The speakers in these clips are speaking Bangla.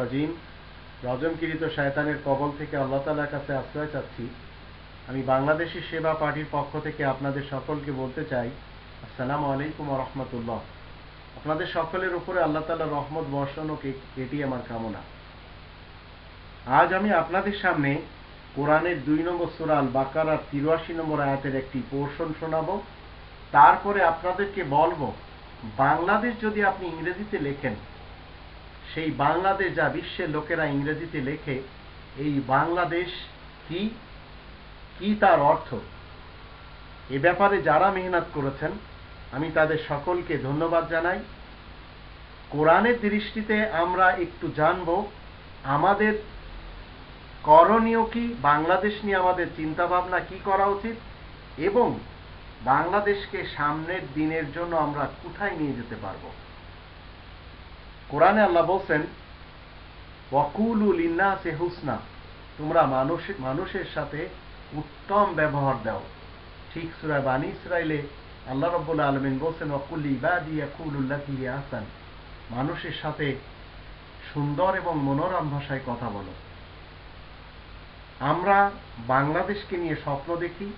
রাজিম রজমকিরিত শয়তানের কবল থেকে আল্লাহ তালার কাছে আশ্রয় চাচ্ছি। আমি বাংলাদেশি সেবা পার্টির পক্ষ থেকে আপনাদের সকলকে বলতে চাই, আসসালামু আলাইকুম রহমতুল্লাহ। আপনাদের সকলের উপরে আল্লাহ তালার রহমত, বর্ষণ ও এটি আমার কামনা। আজ আমি আপনাদের সামনে কোরআনের দুই নম্বর সুরাল বাকারার তিরাশি নম্বর আয়াতের একটি পোর্শন শোনাব। তারপরে আপনাদেরকে বলব, বাংলাদেশ যদি আপনি ইংরেজিতে লেখেন সেই বাংলাদেশ যা বিশ্বের লোকেরা ইংরেজিতে লেখে, এই বাংলাদেশ কি? কি তার অর্থ? এ ব্যাপারে যারা মেহনত করেছেন, আমি তাদের সকলকে ধন্যবাদ জানাই। কোরআনের দৃষ্টিতে আমরা একটু জানব, আমাদের করণীয় কি? বাংলাদেশ নিয়ে আমাদের চিন্তা ভাবনা কি করা উচিত? এবং বাংলাদেশকে সামনের দিনের জন্য আমরা কোথায় নিয়ে যেতে পারব? কোরআনে আল্লাহ বলছেন ওয়াকুলুল ইন্নাসে হুসনা তোমরা মানুষ মানুষের সাথে উত্তম ব্যবহার দাও। ঠিক সুরায় বানী ইসরায়েলে আল্লাহ রব্বুল আলমিন বলছেন, ওয়াকুল ইবাদি ইয়াকুলুল্লাহি আহসান মানুষের সাথে সুন্দর এবং মনোরম ভাষায় কথা বলো। আমরা বাংলাদেশকে নিয়ে স্বপ্ন দেখি,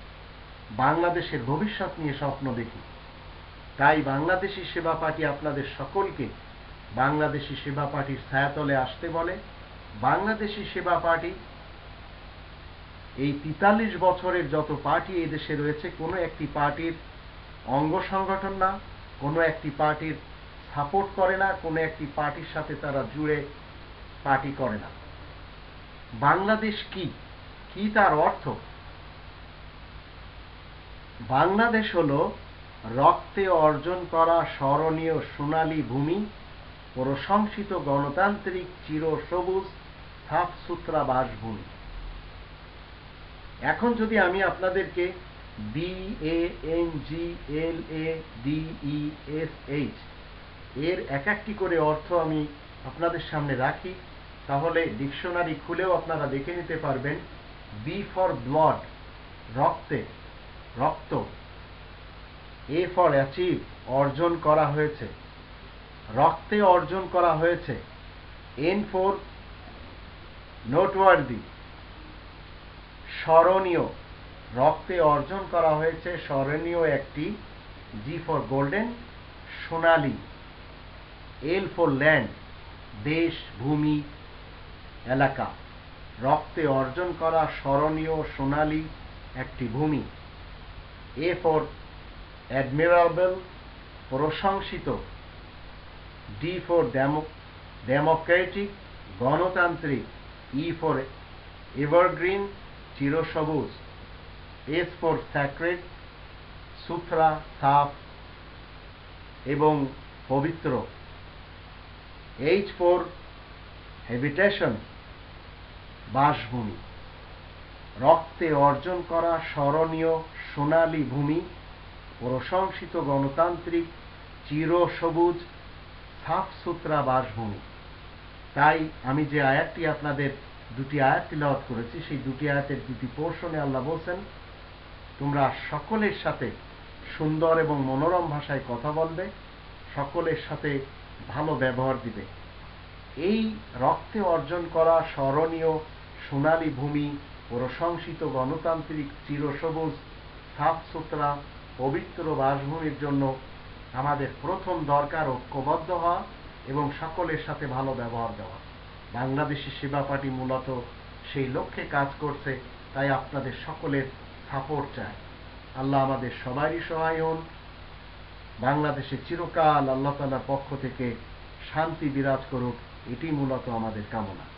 বাংলাদেশের ভবিষ্যৎ নিয়ে স্বপ্ন দেখি। তাই বাংলাদেশি সেবা পার্টি আপনাদের সকলকে বাংলাদেশি সেবা পার্টির ছায়াতলে আসতে বলে। বাংলাদেশি সেবা পার্টি এই তেতাল্লিশ বছরের যত পার্টি এই দেশে রয়েছে, কোনো একটি পার্টির অঙ্গ সংগঠন না, কোনো একটি পার্টির সাপোর্ট করে না, কোনো একটি পার্টির সাথে তারা জুড়ে পার্টি করে না। বাংলাদেশ কি? কি তার অর্থ? বাংলাদেশ হল রক্তে অর্জন করা স্মরণীয় সোনালী ভূমি। প্রশংসিত গণতান্ত্রিক চির সবুজ সাফ সুতরা বাসভূমি। এখন যদি আমি আপনাদেরকে B A N G L A D E S H এর এক একটি করে অর্থ আমি আপনাদের সামনে রাখি, তাহলে ডিকশনারি খুলেও আপনারা দেখে নিতে পারবেন বি ফর ব্লড রক্তে, রক্ত এ ফর অ্যাচিভ অর্জন করা হয়েছে। রক্তে অর্জন করা হয়েছে। এন ফোর নোটওয়ার্দি স্মরণীয়। রক্তে অর্জন করা হয়েছে, স্মরণীয় একটি জি ফর গোল্ডেন সোনালি। এল ফর ল্যান্ড দেশ, ভূমি, এলাকা। রক্তে অর্জন করা স্মরণীয় সোনালি একটি ভূমি। এ ফর অ্যাডমিরাবল প্রশংসিত। ডি ফর ডেমোক্রেটিক গণতান্ত্রিক ই ফর এভারগ্রিন চিরসবুজ এস ফর স্যাক্রেড সুথরা, সাফ এবং পবিত্র। এইচ ফর হ্যাবিটেশন বাসভূমি। রক্তে অর্জন করা স্মরণীয় সোনালী ভূমি, প্রশংসিত গণতান্ত্রিক, চিরসবুজ সাফ সুতরা বাসভূমি তাই আমি যে আয়াতটি আপনাদের দুটি আয়াত তিলাওয়াত করেছি, সেই দুটি আয়াতের দুটি পোর্শনে আল্লাহ বলছেন, তোমরা সকলের সাথে সুন্দর এবং মনোরম ভাষায় কথা বলবে, সকলের সাথে ভালো ব্যবহার দিবে। এই রক্তে অর্জন করা স্মরণীয় সোনালী ভূমি প্রশংসিত গণতান্ত্রিক চিরসবুজ সাফ সুতরা পবিত্র বাসভূমির জন্য আমাদের প্রথম দরকার ঐক্যবদ্ধ হওয়া এবং সকলের সাথে ভালো ব্যবহার দেওয়া। বাংলাদেশি সেবা পার্টি মূলত সেই লক্ষ্যে কাজ করছে, তাই আপনাদের সকলের সাপোর্ট চাই। আল্লাহ আমাদের সবারই সহায় হন। বাংলাদেশে চিরকাল আল্লাহ তালার পক্ষ থেকে শান্তি বিরাজ করুক, এটি মূলত আমাদের কামনা।